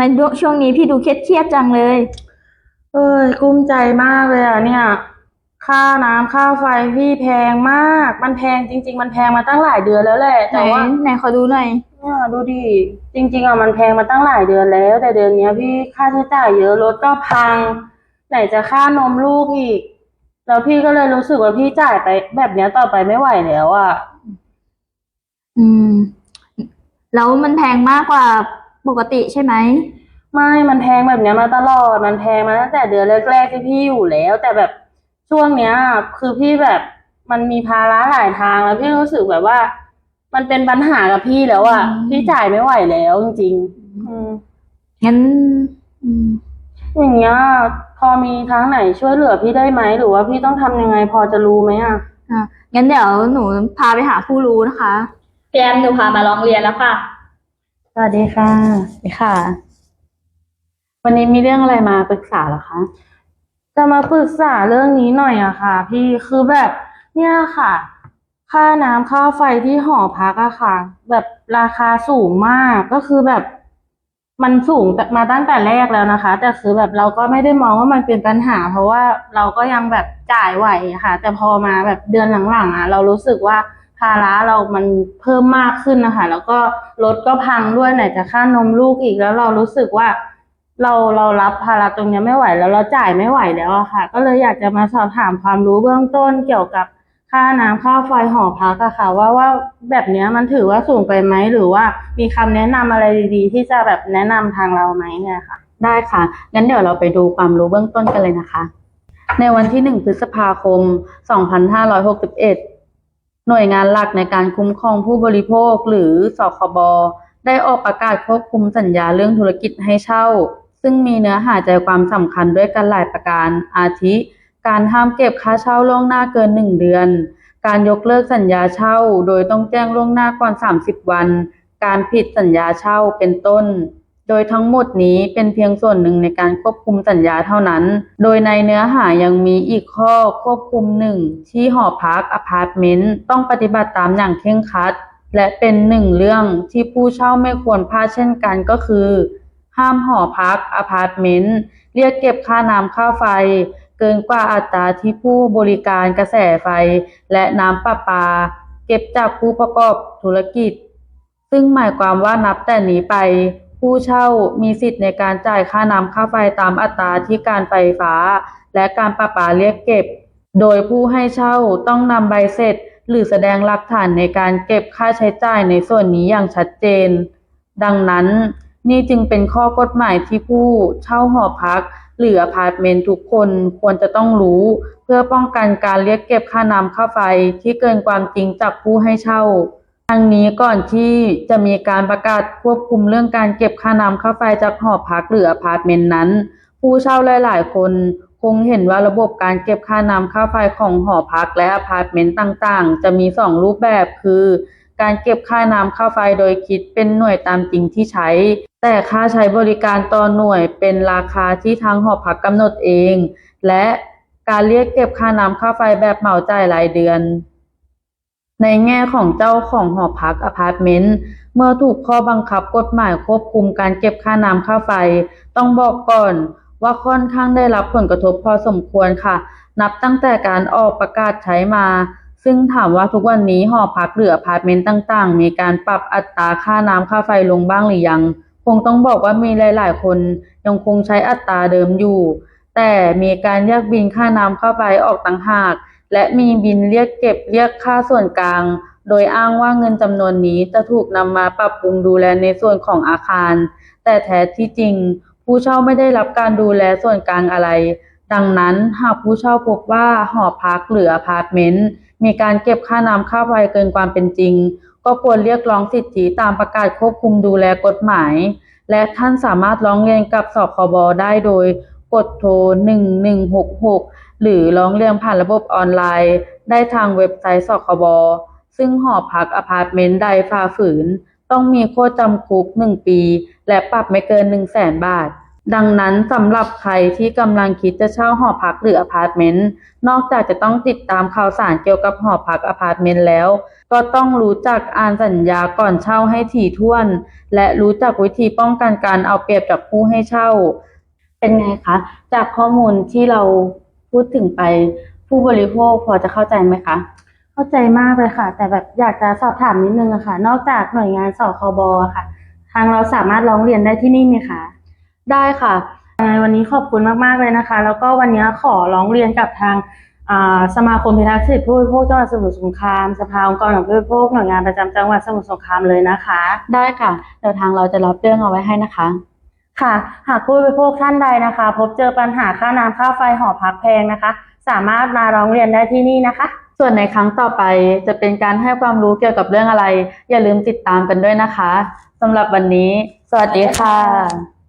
พี่ทำไมดูช่วงนี้พี่ดูเครียดเครียดๆจังเลย เอ้ยกุ้มใจมากเลยอะเนี่ย ค่าน้ำค่าไฟพี่แพงมาก มันแพงจริง ๆ มันแพงมาตั้งหลายเดือนแล้วแหละ ไหนแต่ว่าไหนขอดูหน่อย เนี่ยดูดิจริง ๆอะมันแพงมาตั้งหลายเดือนแล้ว แต่เดือนเนี้ยพี่ค่าใช้จ่ายเยอะรถก็พัง ไหนจะค่านมลูกอีก แล้วพี่ก็เลยรู้สึกว่าพี่จ่ายไป แบบเนี้ยต่อไปไม่ไหวแล้วอะ อืม แล้วมันแพงมากกว่า ปกติใช่ไหม ไม่ มันแพงแบบเนี้ยมาตลอด มันแพงมาตั้งแต่เดือนแรกๆที่พี่อยู่แล้ว แต่แบบช่วงเนี้ย คือพี่แบบมันมีภาระหลายทางแล้วพี่รู้สึกแบบว่า มันเป็นปัญหากับพี่แล้วอะ อืม พี่จ่ายไม่ไหวแล้วจริงๆอืมงั้นอืม อย่างเงี้ย พอมีทางไหนช่วยเหลือพี่ได้ไหม หรือว่าพี่ต้องทำยังไงพอจะรู้ไหมอะอะงั้นเดี๋ยวหนูพาไปหาผู้รู้นะคะแกมหนูพามาร้องเรียนแล้วค่ะ สวัสดีค่ะสวัสดีค่ะ วันนี้มีเรื่องอะไรมาปรึกษาเหรอคะ จะมาปรึกษาเรื่องนี้หน่อยอะค่ะ พี่คือแบบเนี่ยค่ะ ค่าน้ำค่าไฟที่หอพักอะค่ะ แบบราคาสูงมากก็คือแบบ มันสูงมาตั้งแต่แรกแล้วนะคะ แต่คือแบบเราก็ไม่ได้มองว่ามันเป็นปัญหา เพราะว่าเราก็ยังแบบจ่ายไหวอะค่ะ แต่พอมาแบบเดือนหลังๆอะเรารู้สึกว่า ภาระเรามันเพิ่มมากขึ้นนะคะ แล้วก็รถก็พังด้วยไหนจะค่านมลูกอีกแล้วเรารู้สึกว่า เราเรารับภาระตรงนี้ไม่ไหว แล้วเราจ่ายไม่ไหวแล้วอะค่ะ ก็เลยอยากจะมาสอบถามความรู้เบื้องต้นเกี่ยวกับค่าน้ำค่าไฟหอพักอะค่ะ ว่าว่าแบบนี้มันถือว่าสูงไปไหมหรือว่ามีคำแนะนำอะไรดีๆ ที่จะแบบแนะนำทางเราไหมเนี่ยค่ะ ได้ค่ะงั้นเดี๋ยวเราไปดูความรู้เบื้องต้นกันเลยนะคะ ในวันที่ 1 พฤษภาคม 2561 หน่วยงานหลักในการคุ้มครองผู้บริโภคหรือสคบได้ออกประกาศควบคุมสัญญาเรื่องธุรกิจให้เช่า ซึ่งมีเนื้อหาใจความสำคัญด้วยกันหลายประการ อาทิ การห้ามเก็บค่าเช่าล่วงหน้าเกิน 1 เดือน การยกเลิกสัญญาเช่า โดยต้องแจ้งล่วงหน้าก่อน 30 วัน การผิดสัญญาเช่าเป็นต้น โดยทั้งหมดนี้เป็นเพียงส่วนหนึ่งในการควบคุมสัญญาเท่านั้น โดยในเนื้อหายังมีอีกข้อควบคุมหนึ่งที่หอพักอพาร์ตเมนต์ต้องปฏิบัติตามอย่างเคร่งครัด และเป็นหนึ่งเรื่องที่ผู้เช่าไม่ควรพลาดเช่นกันก็คือ ห้ามหอพักอพาร์ตเมนต์เรียกเก็บค่าน้ำค่าไฟ เกินกว่าอัตราที่ผู้บริการกระแสไฟ และน้ำประปา เก็บจากผู้ประกอบธุรกิจ ซึ่งหมายความว่านับแต่นี้ไป ผู้เช่ามีสิทธิ์ในการจ่ายค่าน้ำค่าไฟตามอัตราที่การไฟฟ้า และการประปาเรียกเก็บ โดยผู้ให้เช่าต้องนำใบเสร็จ หรือแสดงหลักฐานในการเก็บค่าใช้จ่ายในส่วนนี้อย่างชัดเจน ดังนั้น นี่จึงเป็นข้อกฎหมายที่ผู้เช่าหอพัก หรืออพาร์ตเมนต์ทุกคนควรจะต้องรู้ เพื่อป้องกันการเรียกเก็บค่าน้ำค่าไฟที่เกินความจริงจากผู้ให้เช่า ทั้งนี้ก่อนที่จะมีการประกาศควบคุมเรื่องการเก็บค่าน้ำค่าไฟจากหอพักหรืออพาร์ตเมนต์นั้น ผู้เช่าหลาย ๆ คนคงเห็นว่าระบบการเก็บค่าน้ำค่าไฟของหอพักและอพาร์ตเมนต์ต่าง ๆ จะมีสองรูปแบบคือ การเก็บค่าน้ำค่าไฟโดยคิดเป็นหน่วยตามจริงที่ใช้ แต่ค่าใช้บริการต่อหน่วยเป็นราคาที่ทางหอพักกำหนดเอง และการเรียกเก็บค่าน้ำค่าไฟแบบเหมาจ่ายรายเดือน ในแง่ของเจ้าของหอพักอพาร์ตเมนต์เมื่อถูกข้อบังคับกฎหมายควบคุมการเก็บค่าน้ำค่าไฟ ต้องบอกก่อนว่าค่อนข้างได้รับผลกระทบพอสมควรค่ะ นับตั้งแต่การออกประกาศใช้มา ซึ่งถามว่าทุกวันนี้หอพักหรืออพาร์ตเมนต์ต่างๆ มีการปรับอัตราค่าน้ำค่าไฟลงบ้างหรือยัง คงต้องบอกว่ามีหลายๆ คนยังคงใช้อัตราเดิมอยู่ แต่มีการแยกบินค่าน้ำค่าไฟออกต่างหาก และมีบินเรียกเก็บเรียกค่าส่วนกลาง โดยอ้างว่าเงินจำนวนนี้จะถูกนำมาปรับปรุงดูแลในส่วนของอาคาร แต่แท้ที่จริง ผู้เช่าไม่ได้รับการดูแลส่วนกลางอะไร ดังนั้นหากผู้เช่าพบว่าหอพักหรืออพาร์ตเมนต์มีการเก็บค่าน้ำค่าไฟเกินความเป็นจริง ก็ควรเรียกร้องสิทธิตามประกาศควบคุมดูแลกฎหมาย และท่านสามารถร้องเรียนกับสคบได้โดย กดโทร 1166 หรือร้องเรียนผ่านระบบออนไลน์ ได้ทางเว็บไซต์สคบ ซึ่งหอพักอพาร์ตเมนต์ใดฝ่าฝืน ต้องมีโทษจำคุก 1 ปี และปรับไม่เกิน 1 0 0 0 0แสนบาท ดังนั้นสำหรับใครที่กำลังคิดจะเช่าหอพักหรืออพาร์ตเมนต์ นอกจากจะต้องติดตามข่าวสารเกี่ยวกับหอพักอพาร์ตเมนต์แล้ว ก็ต้องรู้จักอ่านสัญญาก่อนเช่าให้ถี่ถ้วน และรู้จักวิธีป้องกันการเอาเปรียบจากผู้ให้เช่า เป็นไงคะ จากข้อมูลที่เราพูดถึงไปผู้บริโภคพอจะเข้าใจไหมคะ เข้าใจมากเลยค่ะ แต่แบบอยากจะสอบถามนิดนึงอะค่ะ นอกจากหน่วยงานสคบอะค่ะ ทางเราสามารถร้องเรียนได้ที่นี่ไหมคะได้ค่ะยังไงวันนี้ขอบคุณมากๆเลยนะคะ แล้วก็วันนี้ขอร้องเรียนกับทางอ่าสมาคมพิทักษ์สิทธิผู้บริโภคจังหวัดสมุทรสงครามสภาองค์กรของผู้บริโภคหน่วยงานประจำจังหวัดสมุทรสงครามเลยนะคะ ได้ค่ะเดี๋ยวทางเราจะรับเรื่องเอาไว้ให้นะคะ ค่ะ หากผู้บริโภคท่านใดนะคะ พบเจอปัญหาค่าน้ำค่าไฟหอพักแพงนะคะ สามารถมาร้องเรียนได้ที่นี่นะคะ ส่วนในครั้งต่อไปจะเป็นการให้ความรู้เกี่ยวกับเรื่องอะไร อย่าลืมติดตามกันด้วยนะคะสำหรับวันนี้ สวัสดีค่ะ